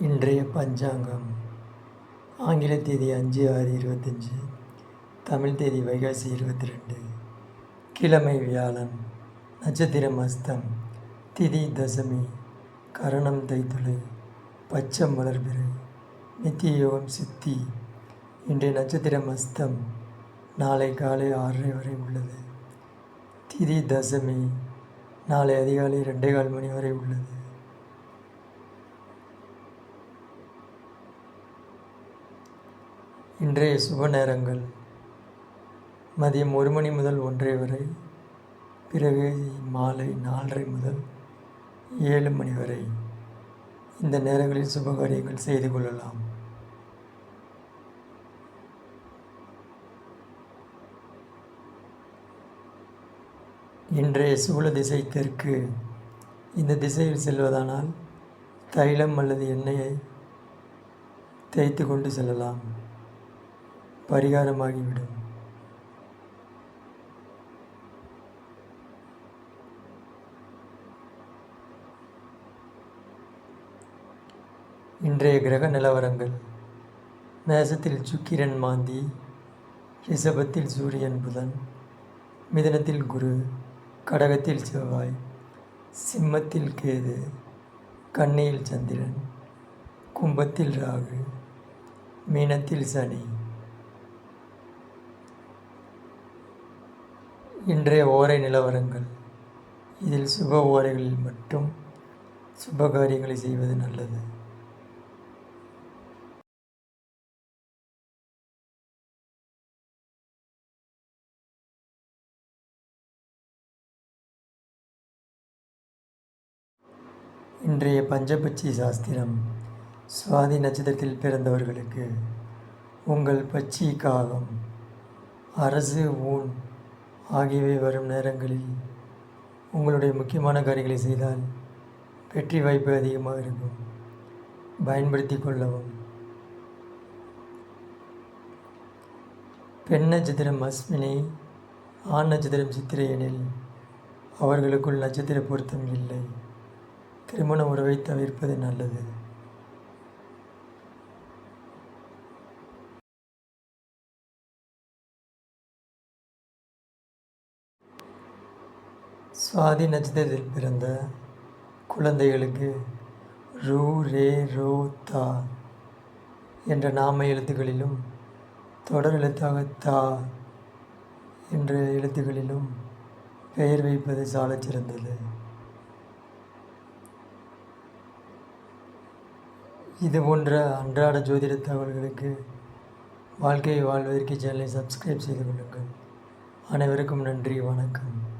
இன்றைய பஞ்சாங்கம். ஆங்கில தேதி அஞ்சு ஆறு இருபத்தஞ்சி தமிழ் தேதி வைகாசி இருபத்தி ரெண்டு கிழமை வியாழன் நட்சத்திரம் அஸ்தம் திதி தசமி கரணம் தைத்துளை பச்சம் வளர்பிறை நித்திய யோகம் சித்தி. இன்றைய நட்சத்திரம் அஸ்தம் நாளை காலை ஆறரை வரை உள்ளது. திதி தசமி நாளை அதிகாலை ரெண்டே கால் மணி வரை உள்ளது. இன்றைய சுப நேரங்கள். மதியம் ஒரு மணி முதல் ஒன்றரை வரை பிறகு மாலை நாலரை முதல் ஏழு மணி வரை. இந்த நேரங்களில் சுபகாரியங்கள் செய்து கொள்ளலாம். இன்றைய சூழ திசை தெற்கு. இந்த திசையில் செல்வதானால் தைலம் அல்லது எண்ணெயை தேய்த்து கொண்டு செல்லலாம். பரிகாரமாகிவிடும். இன்றைய கிரக நிலவரங்கள். மேசத்தில் சுக்கிரன் மாந்தி ரிஷபத்தில் சூரியன் புதன் மிதனத்தில் குரு கடகத்தில் செவ்வாய் சிம்மத்தில் கேது கண்ணையில் சந்திரன் கும்பத்தில் ராகு மீனத்தில் சனி. இன்றைய ஓரை நிலவரங்கள். இதில் சுப ஓரைகளில் மட்டும் சுப காரியங்களை செய்வது நல்லது. இன்றைய பஞ்சபட்சி சாஸ்திரம் சுவாதி நட்சத்திரத்தில் பிறந்தவர்களுக்கு உங்கள் பட்சி காகம் அரசு ஊன் ஆகியவை வரும் நேரங்களில் உங்களுடைய முக்கியமான காரியங்களை செய்தால் வெற்றி வாய்ப்பு அதிகமாக இருக்கும். பயன்படுத்தி கொள்ளவும். பெண் நட்சத்திரம் அஸ்வினி ஆண் நட்சத்திரம் சித்திரை எனில் அவர்களுக்குள் நட்சத்திர பொருத்தம் இல்லை. திருமண உறவை தவிர்ப்பது நல்லது. சுவாதி நட்சத்திரத்தில் பிறந்த குழந்தைகளுக்கு ரூ ரே ரோ தா என்ற நாம எழுத்துக்களிலும் தொடர் எழுத்தாக தா என்ற எழுத்துக்களிலும் பெயர் வைப்பது சாலச் சிறந்தது. இது போன்ற அன்றாட ஜோதிட தகவல்களுக்கு வாழ்க்கையை வாழ்வதற்கு சேனலை சப்ஸ்கிரைப் செய்து கொள்ளுங்கள். அனைவருக்கும் நன்றி வணக்கம்.